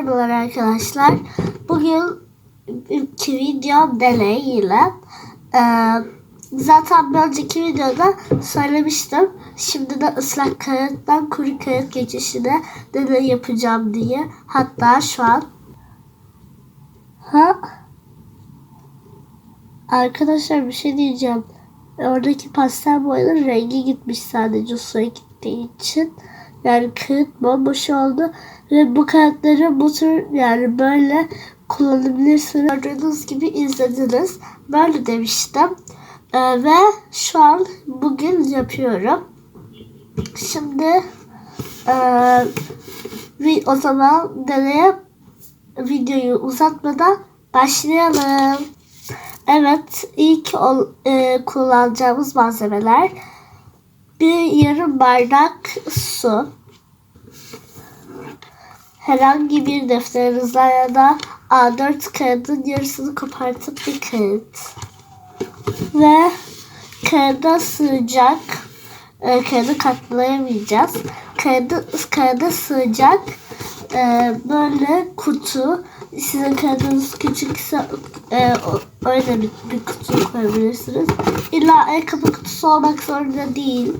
Merhabalar arkadaşlar. Bugün iki video deney e, zaten bir önceki videoda söylemiştim. Şimdi de ıslak kağıttan kuru kağıt geçişine deney yapacağım diye. Hatta şu an ha arkadaşlar bir şey diyeceğim. Oradaki pastel boyanın rengi gitmiş sadece suya gittiği için. Yani kağıt bomboş oldu ve bu kağıtları bu tür yani böyle kullanabilirsiniz. Gördüğünüz gibi izlediniz. Böyle demiştim. Ee, ve şu an bugün yapıyorum. Şimdi e, vi- o zaman deneye videoyu uzatmadan başlayalım. Evet, ilk ol, e, kullanacağımız malzemeler bir yarım bardak su, herhangi bir defterinizden ya da A4 kağıdın yarısını kopartıp bir kağıt ve kağıda sığacak e, kağıdı katlayamayacağız. Kağıdı, kağıda sığacak e, böyle kutu sizin kağıdınız küçükse e, öyle bir, bir kutu koyabilirsiniz. İlla ayakkabı kutusu olmak zorunda değil.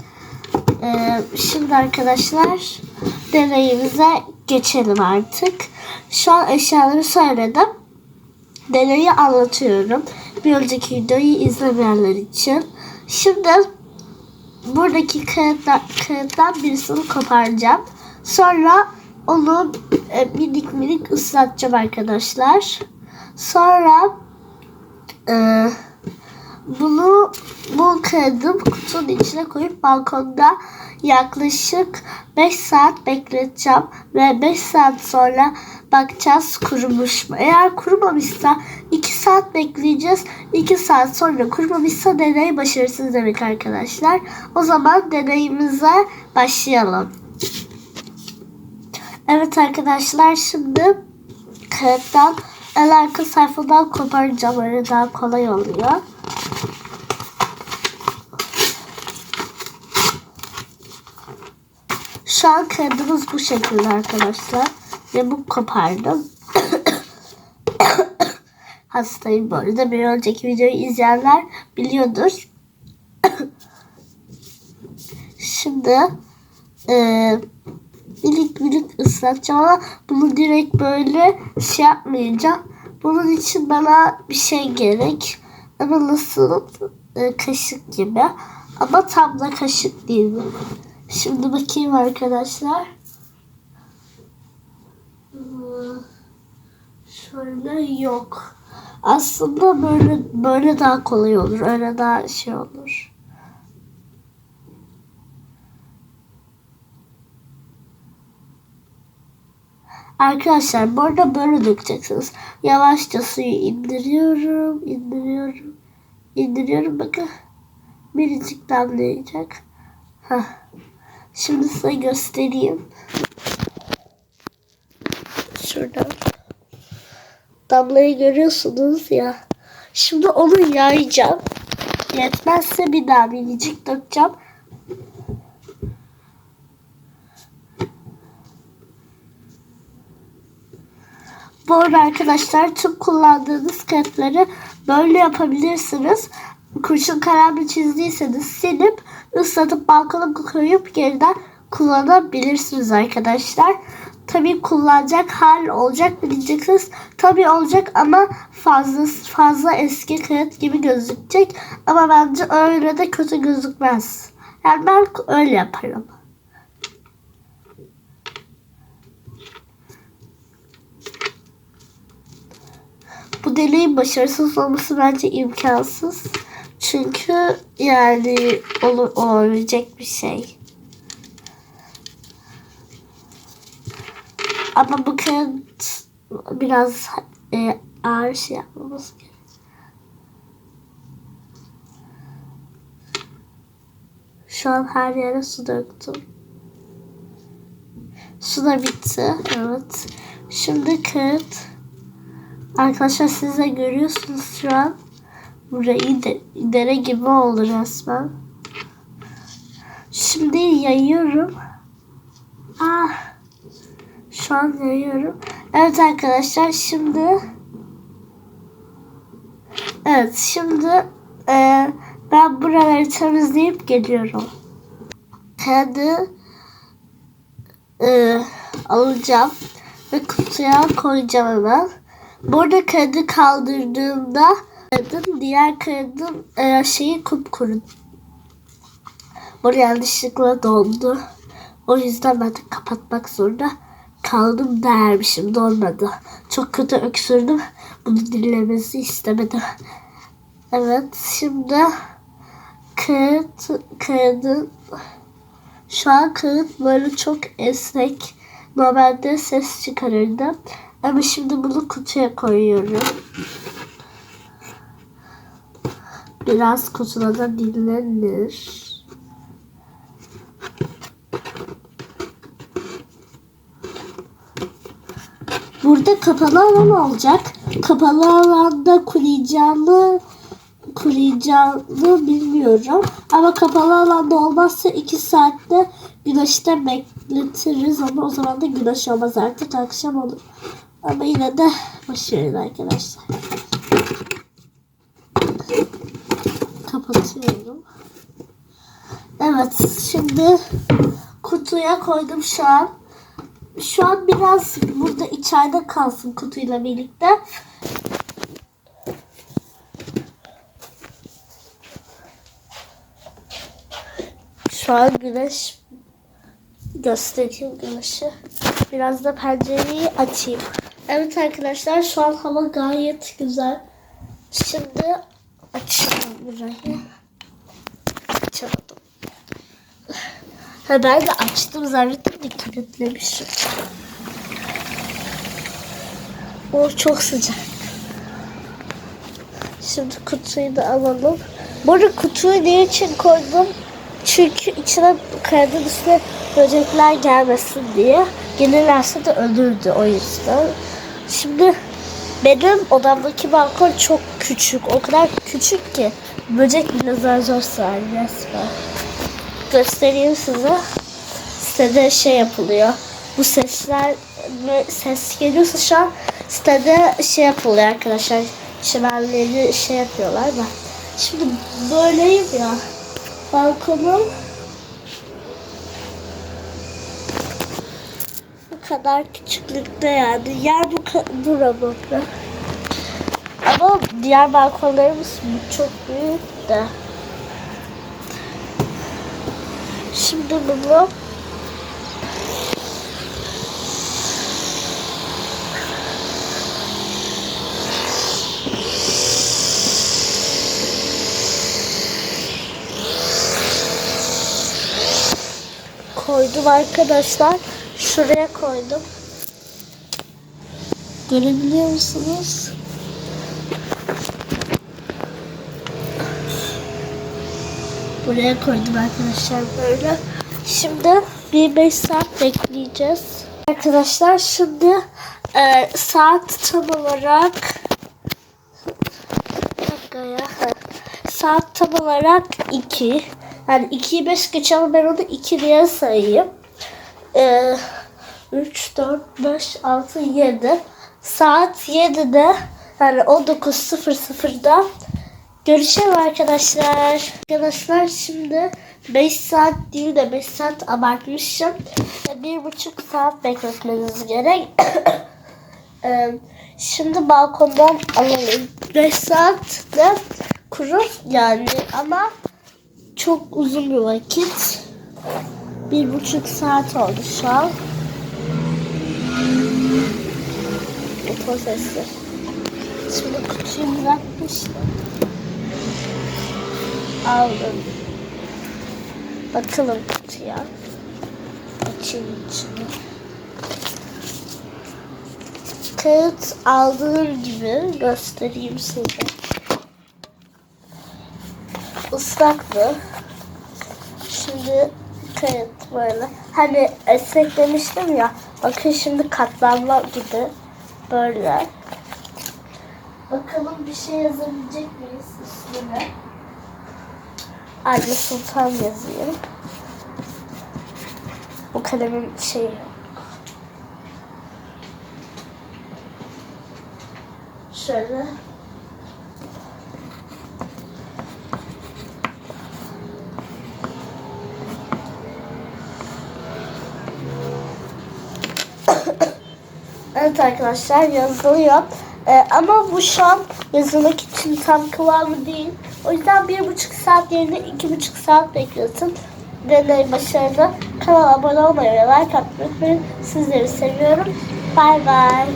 E, şimdi arkadaşlar deneyimize geçelim artık. Şu an eşyaları söyledim. Deneyi anlatıyorum. Bir önceki videoyu izlemeyenler için. Şimdi buradaki kağıtlar, kağıttan birisini koparacağım. Sonra onu e, minik minik ıslatacağım arkadaşlar. Sonra e, bunu bu kağıdı kutunun içine koyup balkonda yaklaşık 5 saat bekleteceğim ve 5 saat sonra bakacağız kurumuş mu. Eğer kurumamışsa 2 saat bekleyeceğiz. 2 saat sonra kurumamışsa deney başarısız demek arkadaşlar. O zaman deneyimize başlayalım. Evet arkadaşlar şimdi kağıttan el arka sayfadan koparacağım. Öyle daha kolay oluyor. Şu an kağıdımız bu şekilde arkadaşlar. Ve bu kopardım. Hastayım bu arada. Bir önceki videoyu izleyenler biliyordur. Şimdi eee minik minik ıslatacağım ama bunu direkt böyle şey yapmayacağım. Bunun için bana bir şey gerek. Ama nasıl e, kaşık gibi. Ama tam da kaşık değil. Şimdi bakayım arkadaşlar. Şöyle yok. Aslında böyle böyle daha kolay olur. Öyle daha şey olur. Arkadaşlar bu arada böyle dökeceksiniz. Yavaşça suyu indiriyorum, indiriyorum, indiriyorum. Bakın biricik damlayacak. Heh. Şimdi size göstereyim. Şurada. Damlayı görüyorsunuz ya. Şimdi onu yayacağım. Yetmezse bir daha minicik dökeceğim. Bu arada arkadaşlar tüm kullandığınız kağıtları böyle yapabilirsiniz. Kurşun kalemle çizdiyseniz silip ıslatıp balkona koyup yeniden kullanabilirsiniz arkadaşlar. Tabii kullanacak hal olacak mı diyeceksiniz. Tabii olacak ama fazla fazla eski kağıt gibi gözükecek. Ama bence öyle de kötü gözükmez. Yani ben öyle yaparım. Bu deneyin başarısız olması bence imkansız. Çünkü yani olur, olabilecek bir şey. Ama bu kağıt biraz e, ağır şey yapmamız gerek. Şu an her yere su döktüm. Su da bitti. Evet. Şimdi kağıt Arkadaşlar siz de görüyorsunuz şu an. Burayı de, dere gibi oldu resmen. Şimdi yayıyorum. Ah. Şu an yayıyorum. Evet arkadaşlar şimdi Evet şimdi e, ben buraları temizleyip geliyorum. Kendi e, alacağım ve kutuya koyacağım hemen. Burada kendi kaldırdığımda kağıdın diğer kağıdın e, şeyi kupkuru. Burada yanlışlıkla dondu. O yüzden ben de kapatmak zorunda kaldım dermişim. Donmadı. Çok kötü öksürdüm. Bunu dinlemesi istemedim. Evet şimdi kağıt kağıdın şu an kağıt böyle çok esnek. Normalde ses çıkarırdı. Ama şimdi bunu kutuya koyuyorum. Biraz kutuda da dinlenir. Burada kapalı alan olacak. Kapalı alanda kuruyacağını kuruyacağını bilmiyorum. Ama kapalı alanda olmazsa 2 saatte güneşte bekletiriz ama o zaman da güneş olmaz artık akşam olur. Ama yine de başarılı arkadaşlar. Evet şimdi kutuya koydum şu an. Şu an biraz burada içeride kalsın kutuyla birlikte. Şu an güneş göstereyim güneşi. Biraz da pencereyi açayım. Evet arkadaşlar şu an hava gayet güzel. Şimdi açalım burayı. Ha, ben de açtım zannettim de kilitlemişim. O çok sıcak. Şimdi kutuyu da alalım. Bu arada kutuyu ne için koydum? Çünkü içine kağıdın üstüne böcekler gelmesin diye. Gelirlerse de ölürdü o yüzden. Şimdi benim odamdaki balkon çok küçük. O kadar küçük ki böcek bile zar zor sığar resmen. Göstereyim size. Sitede şey yapılıyor. Bu sesler ses geliyorsa şu an sitede şey yapılıyor arkadaşlar. Çimenleri şey yapıyorlar da. Şimdi böyleyim ya. Balkonum bu kadar küçüklükte yani. Yer bu buramda. Ama diğer balkonlarımız çok büyük de. Şimdi bunu koydum arkadaşlar. Şuraya koydum. Görebiliyor musunuz? Buraya koydum arkadaşlar böyle. Şimdi bir 5 saat bekleyeceğiz. Arkadaşlar şimdi e, saat tam olarak bir dakika ya. Ha. Saat tam olarak 2. Yani 2'yi 5 geç ama ben onu 2 diye sayayım. E, 3, 4, 5, 6, 7. Saat 7'de yani 19.00'da Görüşelim arkadaşlar. Arkadaşlar şimdi 5 saat değil de 5 saat abartmışım. Bir buçuk saat bekletmeniz gerek. Ee, şimdi balkondan alalım. 5 saat de kuru yani ama çok uzun bir vakit. Bir buçuk saat oldu şu an. Motor sesi. Şimdi kutuyu bırakmıştım aldım. Bakalım kutuya. Açayım içini. Kağıt aldığım gibi göstereyim size. Islaktı. Şimdi kağıt böyle. Hani esnek demiştim ya. Bakın şimdi katlanma gibi. Böyle. Bakalım bir şey yazabilecek miyiz üstüne? Anne Sultan yazayım. Bu kalemin şeyi şöyle. Evet arkadaşlar yazılıyor. Ee, ama bu şu an yazılmak için tam kıvamı değil. O yüzden bir buçuk saat yerine iki buçuk saat bekletin. Deney başarılı. Kanala abone olmayı ve like atmayı unutmayın. Sizleri seviyorum. Bay bay.